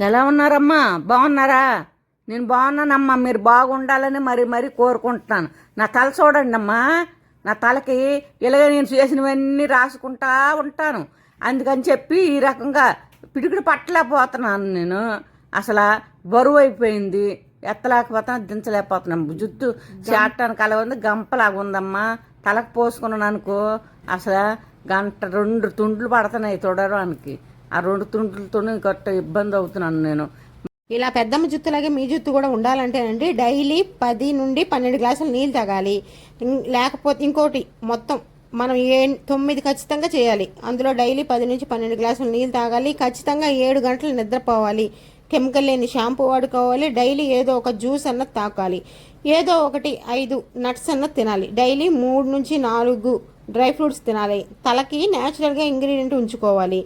ఎలా ఉన్నారమ్మా? బాగున్నారా? నేను బాగున్నానమ్మా. మీరు బాగుండాలని మరి మరీ కోరుకుంటున్నాను. నా తల చూడండి అమ్మా నా తలకి ఇలాగ నేను చేసినవన్నీ రాసుకుంటా ఉంటాను. అందుకని చెప్పి ఈ రకంగా పిడికిడి పట్టలేకపోతున్నాను నేను. అసలు బరువు అయిపోయింది. ఎత్తలేకపోతున్నాను దించలేకపోతున్నాను. జుట్టు చాటానికి అలా ఉంది గంపలాగా ఉందమ్మా. తలకు పోసుకున్నాను అనుకో అసలు గంట రెండు తుండ్లు పడుతున్నాయి చూడడానికి. ఆ రెండు తుండ్లతో గట్ట ఇబ్బంది అవుతున్నాను నేను. ఇలా పెద్దమ్మ జుత్తులాగే మీ జుత్తు కూడా ఉండాలంటేనండి డైలీ పది నుండి పన్నెండు గ్లాసులు నీళ్ళు తాగాలి. లేకపోతే ఇంకోటి మొత్తం మనం ఏ తొమ్మిది ఖచ్చితంగా చేయాలి. అందులో డైలీ పది నుంచి పన్నెండు గ్లాసులు నీళ్ళు తాగాలి. ఖచ్చితంగా ఏడు గంటలు నిద్రపోవాలి. కెమికల్ లేని షాంపూ వాడుకోవాలి. డైలీ ఏదో ఒక జ్యూస్ అన్న తాకాలి. ఏదో ఒకటి ఐదు నట్స్ అన్న తినాలి. డైలీ మూడు నుంచి నాలుగు డ్రై ఫ్రూట్స్ తినాలి. తలకి న్యాచురల్గా ఇంగ్రీడియంట్ ఉంచుకోవాలి.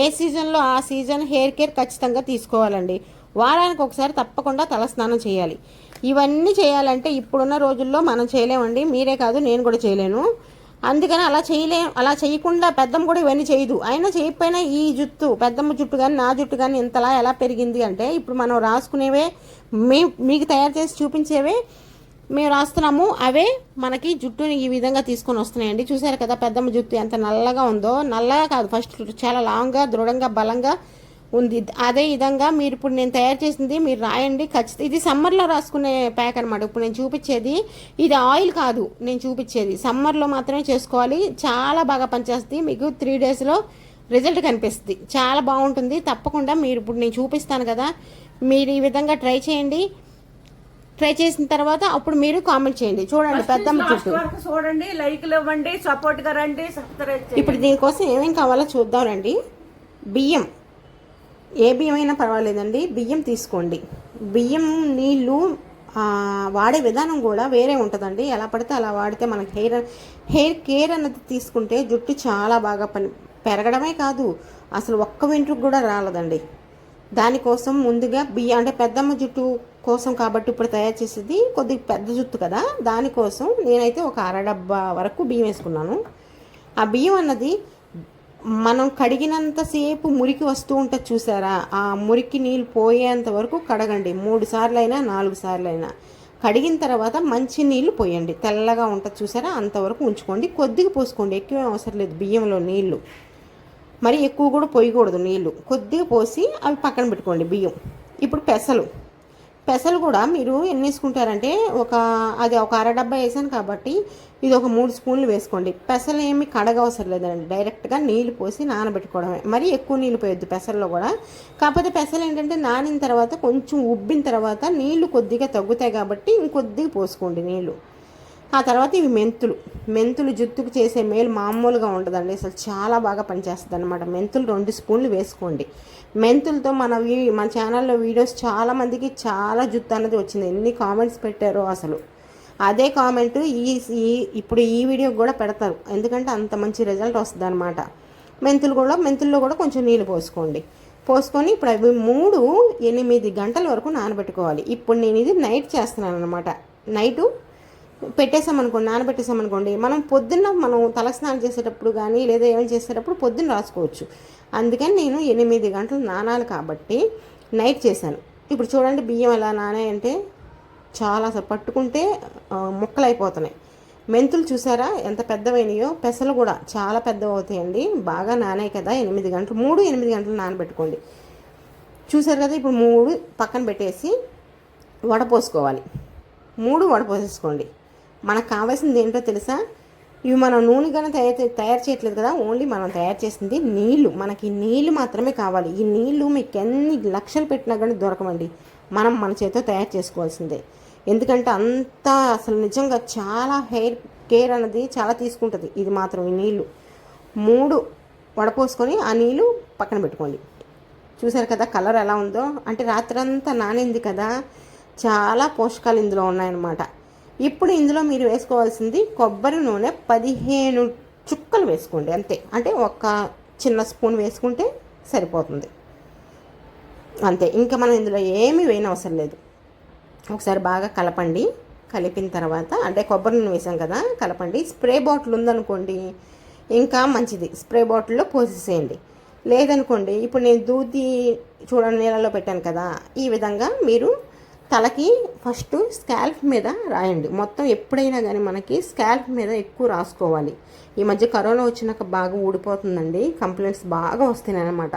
ఏ సీజన్లో ఆ సీజన్ హెయిర్ కేర్ ఖచ్చితంగా తీసుకోవాలండి. వారానికి ఒకసారి తప్పకుండా తల స్నానం చేయాలి. ఇవన్నీ చేయాలంటే ఇప్పుడున్న రోజుల్లో మనం చేయలేమండి. మీరే కాదు నేను కూడా చేయలేను. అందుకని అలా చేయలే అలా చేయకుండా పెద్దమ్మ కూడా ఇవన్నీ చేయదు. అయినా చేయకపోయినా ఈ జుట్టు పెద్దమ్మ జుట్టు కానీ నా జుట్టు కానీ ఇంతలా ఎలా పెరిగింది అంటే ఇప్పుడు మనం రాసుకునేవే మీ మీకు తయారు చేసి చూపించేవే మేము రాస్తున్నాము. అవే మనకి జుట్టుని ఈ విధంగా తీసుకొని వస్తున్నాయండి. చూసారు కదా పెద్దమ్మ జుట్టు ఎంత నల్లగా ఉందో. నల్లగా కాదు ఫస్ట్ చాలా లాంగ్గా దృఢంగా బలంగా ఉంది. అదే విధంగా మీరు ఇప్పుడు నేను తయారు చేసింది మీరు రాయండి. ఖచ్చితంగా ఇది సమ్మర్లో రాసుకునే ప్యాక్ అనమాట ఇప్పుడు నేను చూపించేది ఇది ఆయిల్ కాదు. నేను చూపించేది సమ్మర్లో మాత్రమే చేసుకోవాలి. చాలా బాగా పనిచేస్తుంది. మీకు త్రీ డేస్లో రిజల్ట్ కనిపిస్తుంది. చాలా బాగుంటుంది. తప్పకుండా మీరు ఇప్పుడు నేను చూపిస్తాను కదా. మీరు ఈ విధంగా ట్రై చేయండి. ట్రై చేసిన తర్వాత అప్పుడు మీరు కామెంట్ చేయండి. చూడండి పెద్దమ్మ చుట్టూ. చూడండి లైక్లు ఇవ్వండి సపోర్ట్గా రండి. ఇప్పుడు దీనికోసం ఏమేం కావాలో చూద్దామండి బియ్యం. ఏ బియ్యం అయినా పర్వాలేదండి. బియ్యం తీసుకోండి. బియ్యం నీళ్ళు వాడే విధానం కూడా వేరే ఉంటుందండి. ఎలా పడితే అలా వాడితే మనకి హెయిర్ హెయిర్ కేర్ అన్నది తీసుకుంటే జుట్టు చాలా బాగా పని పెరగడమే కాదు. అసలు ఒక్క వెంట్రుకు కూడా రాలదండి. దానికోసం ముందుగా బియ్యం అంటే పెద్దమ్మ జుట్టు కోసం కాబట్టి ఇప్పుడు తయారు చేసేది కొద్దిగా పెద్ద జుత్తు కదా. దానికోసం నేనైతే ఒక అర డబ్బా వరకు బియ్యం వేసుకున్నాను. ఆ బియ్యం అన్నది మనం కడిగినంతసేపు మురికి వస్తూ ఉంటుంది చూసారా? ఆ మురికి నీళ్ళు పోయేంత వరకు కడగండి. మూడు సార్లు అయినా నాలుగు సార్లు అయినా కడిగిన తర్వాత మంచి నీళ్ళు పోయండి. తెల్లగా ఉంటుంది చూసారా? అంతవరకు ఉంచుకోండి. కొద్దిగా పోసుకోండి. ఎక్కువ అవసరం లేదు బియ్యంలో నీళ్ళు. మరి ఎక్కువ కూడా పోయకూడదు నీళ్ళు. కొద్దిగా పోసి అవి పక్కన పెట్టుకోండి బియ్యం. ఇప్పుడు పెసలు. పెసలు కూడా మీరు ఎన్ని వేసుకుంటారంటే ఒక అది ఒక అర డబ్బా వేసాను కాబట్టి ఇది ఒక మూడు స్పూన్లు వేసుకోండి. పెసలు ఏమి కడగవసరం లేదండి. డైరెక్ట్గా నీళ్ళు పోసి నానబెట్టుకోవడమే. మరి ఎక్కువ నీళ్ళు పోయొద్దు పెసల్లో కూడా. కాకపోతే పెసలు ఏంటంటే నానిన తర్వాత కొంచెం ఉబ్బిన తర్వాత నీళ్ళు కొద్దిగా తగ్గుతాయి కాబట్టి ఇంకొద్దిగా పోసుకోండి నీళ్ళు. ఆ తర్వాత ఇవి మెంతులు. మెంతులు జుత్తుకు చేసే మేలు మామూలుగా ఉండదండి. అసలు చాలా బాగా పనిచేస్తుంది అనమాట మెంతులు రెండు స్పూన్లు వేసుకోండి. మెంతులతో మన వీ మన ఛానల్లో వీడియోస్ చాలామందికి చాలా జుత్తు అన్నది వచ్చింది. ఎన్ని కామెంట్స్ పెట్టారో అసలు. అదే కామెంట్ ఈ ఈ ఇప్పుడు ఈ వీడియోకి కూడా పెడతారు. ఎందుకంటే అంత మంచి రిజల్ట్ వస్తుంది అనమాట మెంతులు కూడా మెంతుల్లో కూడా కొంచెం నీళ్ళు పోసుకోండి. పోసుకొని ఇప్పుడు అవి మూడు ఎనిమిది గంటల వరకు నానబెట్టుకోవాలి. ఇప్పుడు నేను ఇది నైట్ చేస్తున్నాను అనమాట నైటు పెట్టేసామనుకోండి నానబెట్టేసామనుకోండి మనం పొద్దున్న మనం తలస్నానం చేసేటప్పుడు కానీ లేదా ఏమైనా చేసేటప్పుడు పొద్దున్న రాసుకోవచ్చు. అందుకని నేను ఎనిమిది గంటలు నానాలి కాబట్టి నైట్ చేశాను. ఇప్పుడు చూడండి బియ్యం ఎలా నానాయంటే చాలా అసలు పట్టుకుంటే ముక్కలు అయిపోతున్నాయి మెంతులు చూసారా? ఎంత పెద్దవైనయో? పెసలు కూడా చాలా పెద్దవి అవుతాయండి బాగా నానాయి కదా ఎనిమిది గంటలు మూడు ఎనిమిది గంటలు నానబెట్టుకోండి. చూసారు కదా ఇప్పుడు మూడు పక్కన పెట్టేసి వడపోసుకోవాలి. మూడు వడపోసేసుకోండి. మనకు కావాల్సింది ఏంటో తెలుసా? ఇవి మనం నూనె కానీ తయారు చే- తయారు చేయట్లేదు కదా? ఓన్లీ మనం తయారు చేసింది నీళ్ళు మనకి నీళ్ళు మాత్రమే కావాలి. ఈ నీళ్ళు మీకు ఎన్ని లక్షలు పెట్టినా కానీ దొరకమండి మనం మన చేతితో తయారు చేసుకోవాల్సిందే. ఎందుకంటే అంత అసలు నిజంగా చాలా హెయిర్ కేర్ అనేది చాలా తీసుకుంటుంది. ఇది మాత్రం ఈ నీళ్ళు మూడు వడపోసుకొని ఆ నీళ్ళు పక్కన పెట్టుకోండి. చూసారు కదా కలర్ ఎలా ఉందో? అంటే రాత్రంతా నానింది కదా? చాలా పోషకాలు ఇందులో ఉన్నాయన్నమాట. ఇప్పుడు ఇందులో మీరు వేసుకోవాల్సింది కొబ్బరి నూనె పదిహేను చుక్కలు వేసుకోండి అంతే. అంటే ఒక చిన్న స్పూన్ వేసుకుంటే సరిపోతుంది. అంతే. ఇంకా మనం ఇందులో ఏమీ వేయనవసరం లేదు. ఒకసారి బాగా కలపండి. కలిపిన తర్వాత అంటే కొబ్బరి నూనె వేసాం కదా కలపండి. స్ప్రే బాటిల్ ఉందనుకోండి ఇంకా మంచిది. స్ప్రే బాటిల్లో పోసేసేయండి. లేదనుకోండి ఇప్పుడు నేను దూది చూడండి నీళ్ళలో పెట్టాను కదా ఈ విధంగా మీరు తలకి ఫస్ట్ స్కాల్ప్ మీద రాయండి. మొత్తం ఎప్పుడైనా కానీ మనకి స్కాల్ప్ మీద ఎక్కువ రాసుకోవాలి. ఈ మధ్య కరోనా వచ్చినాక బాగా ఊడిపోతుందండి. కంప్లైంట్స్ బాగా వస్తున్నాయి అనమాట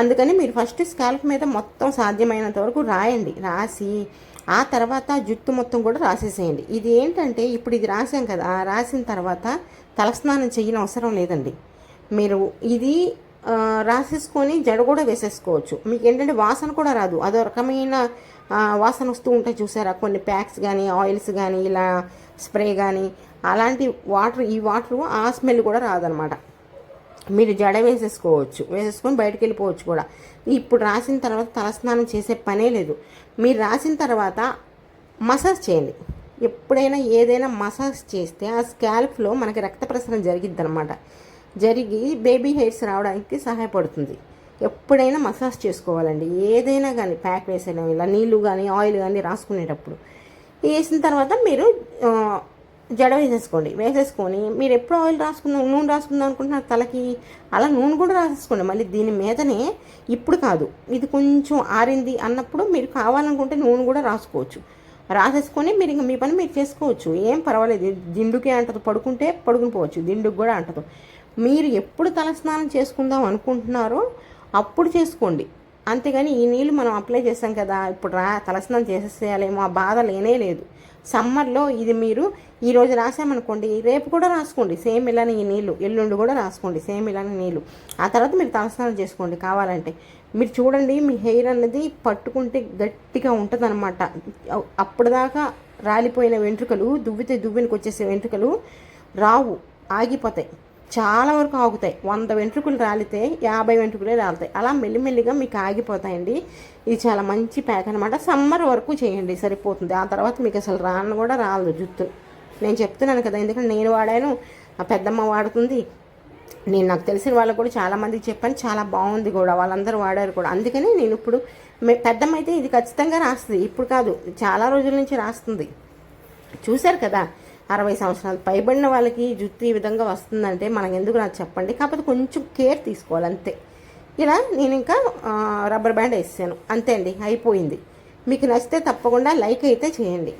అందుకని మీరు ఫస్ట్ స్కాల్ప్ మీద మొత్తం సాధ్యమైనంత వరకు రాయండి. రాసి ఆ తర్వాత జుట్టు మొత్తం కూడా రాసేసేయండి. ఇది ఏంటంటే ఇప్పుడు ఇది రాసాం కదా రాసిన తర్వాత తలస్నానం చేయని అవసరం లేదండి. మీరు ఇది రాసేసుకొని జడ కూడా వేసేసుకోవచ్చు. మీకు ఏంటంటే వాసన కూడా రాదు. అదో రకమైన వాసన వస్తూ ఉంటాయి చూసారా? కొన్ని ప్యాక్స్ కానీ ఆయిల్స్ కానీ ఇలా స్ప్రే కానీ అలాంటి వాటర్ ఈ వాటర్ ఆ స్మెల్ కూడా రాదనమాట. మీరు జడ వేసేసుకోవచ్చు వేసేసుకొని బయటకు వెళ్ళిపోవచ్చు కూడా. ఇప్పుడు రాసిన తర్వాత తలస్నానం చేసే పనే లేదు. మీరు రాసిన తర్వాత మసాజ్ చేయండి. ఎప్పుడైనా ఏదైనా మసాజ్ చేస్తే ఆ స్కాల్ప్లో మనకి రక్త ప్రసరణ జరిగిద్ది అనమాట జరిగి బేబీ హెయిర్స్ రావడానికి సహాయపడుతుంది. ఎప్పుడైనా మసాజ్ చేసుకోవాలండి. ఏదైనా కానీ ప్యాక్ వేసేయడం ఇలా నీళ్ళు కానీ ఆయిల్ కానీ రాసుకునేటప్పుడు. వేసిన తర్వాత మీరు జడ వేసేసుకోండి. వేసేసుకొని మీరు ఎప్పుడు ఆయిల్ రాసుకుందాం నూనె రాసుకుందాం అనుకుంటున్నారు తలకి అలా నూనె కూడా రాసేసుకోండి. మళ్ళీ దీని మీదనే ఇప్పుడు కాదు ఇది కొంచెం ఆరింది అన్నప్పుడు మీరు కావాలనుకుంటే నూనె కూడా రాసుకోవచ్చు. రాసేసుకొని మీరు ఇంకా మీ పని మీరు చేసుకోవచ్చు. ఏం పర్వాలేదు. దిండుకే అంటదు పడుకుంటే పడుకుని పోవచ్చు. దిండుకు కూడా అంటదు. మీరు ఎప్పుడు తల స్నానం చేసుకుందాం అనుకుంటున్నారో అప్పుడు చేసుకోండి. అంతేగాని ఈ నీళ్ళు మనం అప్లై చేసాం కదా ఇప్పుడు రా తలస్నానం చేసేసేయాలేమో ఆ బాధ లేనే లేదు. సమ్మర్లో ఇది మీరు ఈరోజు రాసామనుకోండి రేపు కూడా రాసుకోండి. సేమ్ ఇలానే ఈ నీళ్ళు ఎల్లుండి కూడా రాసుకోండి సేమ్ ఇలానే నీళ్ళు. ఆ తర్వాత మీరు తలస్నానం చేసుకోండి కావాలంటే. మీరు చూడండి మీ హెయిర్ అనేది పట్టుకుంటే గట్టిగా ఉంటుంది అనమాట అప్పటిదాకా రాలిపోయిన వెంట్రుకలు దువ్వితే దువ్వెనికి వచ్చేసే వెంట్రుకలు రావు ఆగిపోతాయి. చాలా వరకు ఆగుతాయి. వంద వెంట్రుకలు రాలితే యాభై వెంట్రుకలే రాలుతాయి. అలా మెల్లిమెల్లిగా మీకు ఆగిపోతాయండి. ఇది చాలా మంచి ప్యాక్ అనమాట సమ్మర్ వరకు చేయండి సరిపోతుంది. ఆ తర్వాత మీకు అసలు రాను కూడా రాదు జుట్టు నేను చెప్తున్నాను కదా ఎందుకంటే నేను వాడాను ఆ పెద్దమ్మ వాడుతుంది. నేను నాకు తెలిసిన వాళ్ళకు కూడా చాలామందికి చెప్పాను చాలా బాగుంది కూడా వాళ్ళందరూ వాడారు కూడా. అందుకనే నేను ఇప్పుడు మే- పెద్దమ్మ అయితే ఇది ఖచ్చితంగా రాస్తుంది. ఇప్పుడు కాదు చాలా రోజుల నుంచి రాస్తుంది. చూశారు కదా? అరవై సంవత్సరాలు. పైబడిన వాళ్ళకి జుట్టు ఈ విధంగా వస్తుందంటే మనం ఎందుకు నాకు చెప్పండి. కాకపోతే కొంచెం కేర్ తీసుకోవాలి అంతే. ఇలా నేను ఇంకా రబ్బర్ బ్యాండ్ వేసాను. అంతే అండి అయిపోయింది. మీకు నచ్చితే తప్పకుండా లైక్ అయితే చేయండి.